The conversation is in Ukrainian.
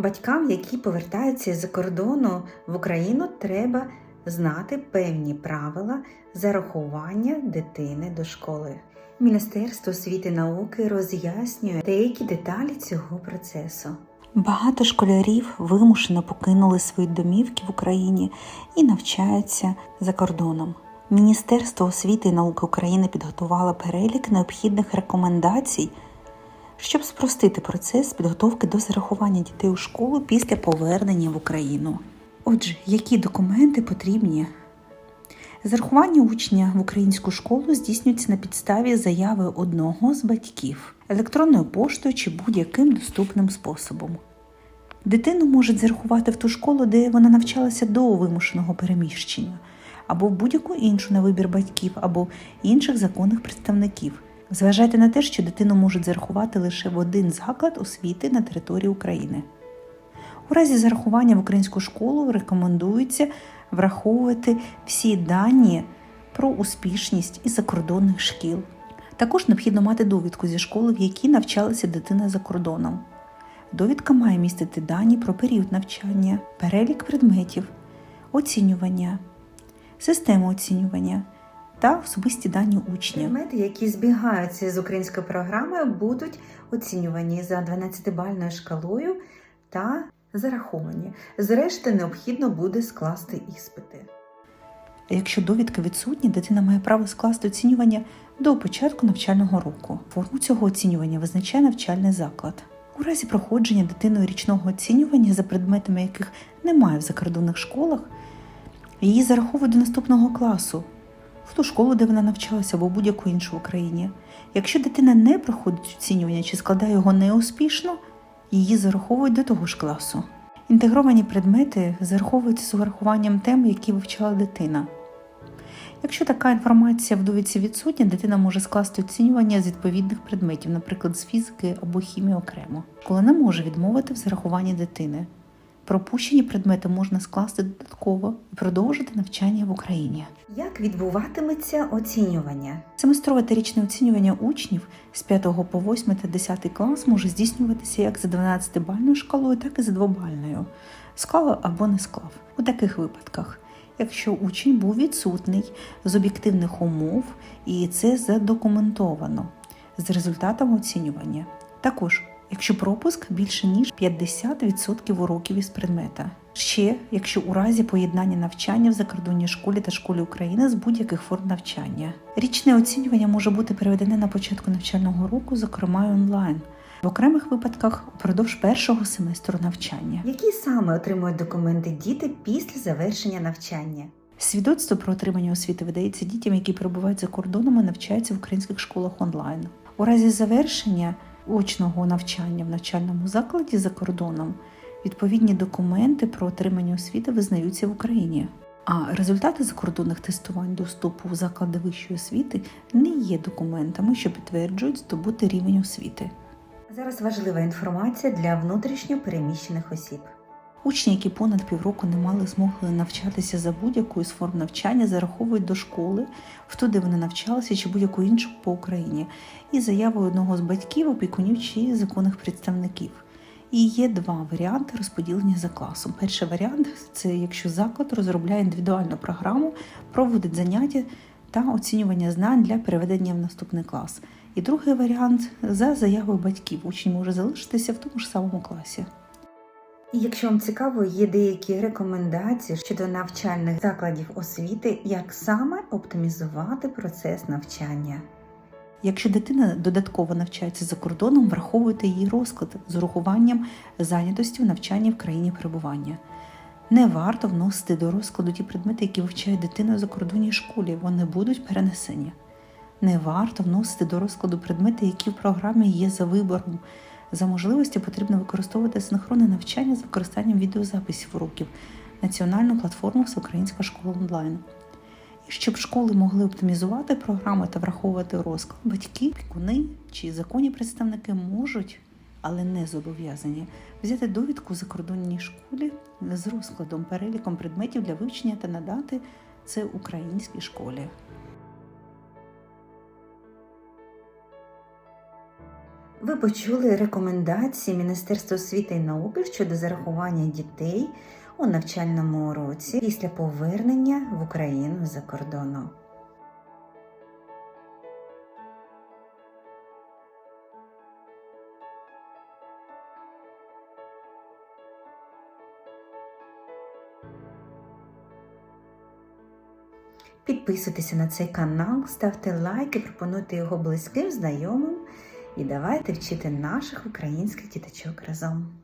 Батькам, які повертаються з-за кордону в Україну, треба знати певні правила зарахування дитини до школи. Міністерство освіти і науки роз'яснює деякі деталі цього процесу. Багато школярів вимушено покинули свої домівки в Україні і навчаються за кордоном. Міністерство освіти і науки України підготувало перелік необхідних рекомендацій, щоб спростити процес підготовки до зарахування дітей у школу після повернення в Україну. Отже, які документи потрібні? Зарахування учня в українську школу здійснюється на підставі заяви одного з батьків електронною поштою чи будь-яким доступним способом. Дитину можуть зарахувати в ту школу, де вона навчалася до вимушеного переміщення, або в будь-яку іншу на вибір батьків або інших законних представників. Зважайте на те, що дитину можуть зарахувати лише в один заклад освіти на території України. У разі зарахування в українську школу рекомендується враховувати всі дані про успішність із закордонних шкіл. Також необхідно мати довідку зі школи, в якій навчалася дитина за кордоном. Довідка має містити дані про період навчання, перелік предметів, оцінювання, систему оцінювання та особисті дані учня. Предмети, які збігаються з українською програмою, будуть оцінювані за 12-бальною шкалою та зараховані. Зрештою, необхідно буде скласти іспити. Якщо довідка відсутня, дитина має право скласти оцінювання до початку навчального року. Форму цього оцінювання визначає навчальний заклад. У разі проходження дитиною річного оцінювання за предметами, яких немає в закордонних школах, її зараховують до наступного класу, в ту школу, де вона навчалася, або будь-яку іншу Україні. Якщо дитина не проходить оцінювання чи складає його неуспішно, її зараховують до того ж класу. Інтегровані предмети зараховуються з урахуванням тем, які вивчала дитина. Якщо така інформація в довідці відсутня, дитина може скласти оцінювання з відповідних предметів, наприклад, з фізики або хімії окремо, коли не може відмовити в зарахуванні дитини. Пропущені предмети можна скласти додатково і продовжити навчання в Україні. Як відбуватиметься оцінювання? Семестрове та річне оцінювання учнів з 5 по 8 та 10 клас може здійснюватися як за 12-бальною шкалою, так і за 2-бальною. Склав або не склав. У таких випадках, якщо учень був відсутний з об'єктивних умов, і це задокументовано з результатами оцінювання. Також якщо пропуск більше ніж 50% уроків із предмета. Ще якщо у разі поєднання навчання в закордонній школі та школі України з будь-яких форм навчання. Річне оцінювання може бути переведене на початку навчального року, зокрема онлайн, в окремих випадках упродовж першого семестру навчання. Які саме отримують документи діти після завершення навчання? Свідоцтво про отримання освіти видається дітям, які перебувають за кордоном і навчаються в українських школах онлайн. У разі завершення очного навчання в навчальному закладі за кордоном відповідні документи про отримання освіти визнаються в Україні. А результати закордонних тестувань до вступу в заклади вищої освіти не є документами, що підтверджують здобути рівень освіти. Зараз важлива інформація для внутрішньо переміщених осіб. Учні, які понад півроку не мали змоги навчатися за будь-якою з форм навчання, зараховують до школи, в ту, де вони навчалися, чи будь-яку іншу по Україні, і заявою одного з батьків, опікунів чи законних представників. І є два варіанти розподілення за класом. Перший варіант це якщо заклад розробляє індивідуальну програму, проводить заняття та оцінювання знань для переведення в наступний клас. І другий варіант за заявою батьків. Учень може залишитися в тому ж самому класі. Якщо вам цікаво, є деякі рекомендації щодо навчальних закладів освіти, як саме оптимізувати процес навчання. Якщо дитина додатково навчається за кордоном, враховуйте її розклад з урахуванням зайнятості в навчанні в країні перебування. Не варто вносити до розкладу ті предмети, які вивчає дитина в закордонній школі, вони будуть перенесені. Не варто вносити до розкладу предмети, які в програмі є за вибором. За можливості потрібно використовувати синхронне навчання з використанням відеозаписів уроків, національну платформу Всеукраїнська школа онлайн. І щоб школи могли оптимізувати програми та враховувати розклад, батьки, опікуни чи законні представники можуть, але не зобов'язані, взяти довідку закордонній школі з розкладом, переліком предметів для вивчення та надати це українській школі. Ви почули рекомендації Міністерства освіти і науки щодо зарахування дітей у навчальному році після повернення в Україну за кордону. Підписуйтеся на цей канал, ставте лайки, пропонуйте його близьким, знайомим і давайте вчити наших українських діточок разом.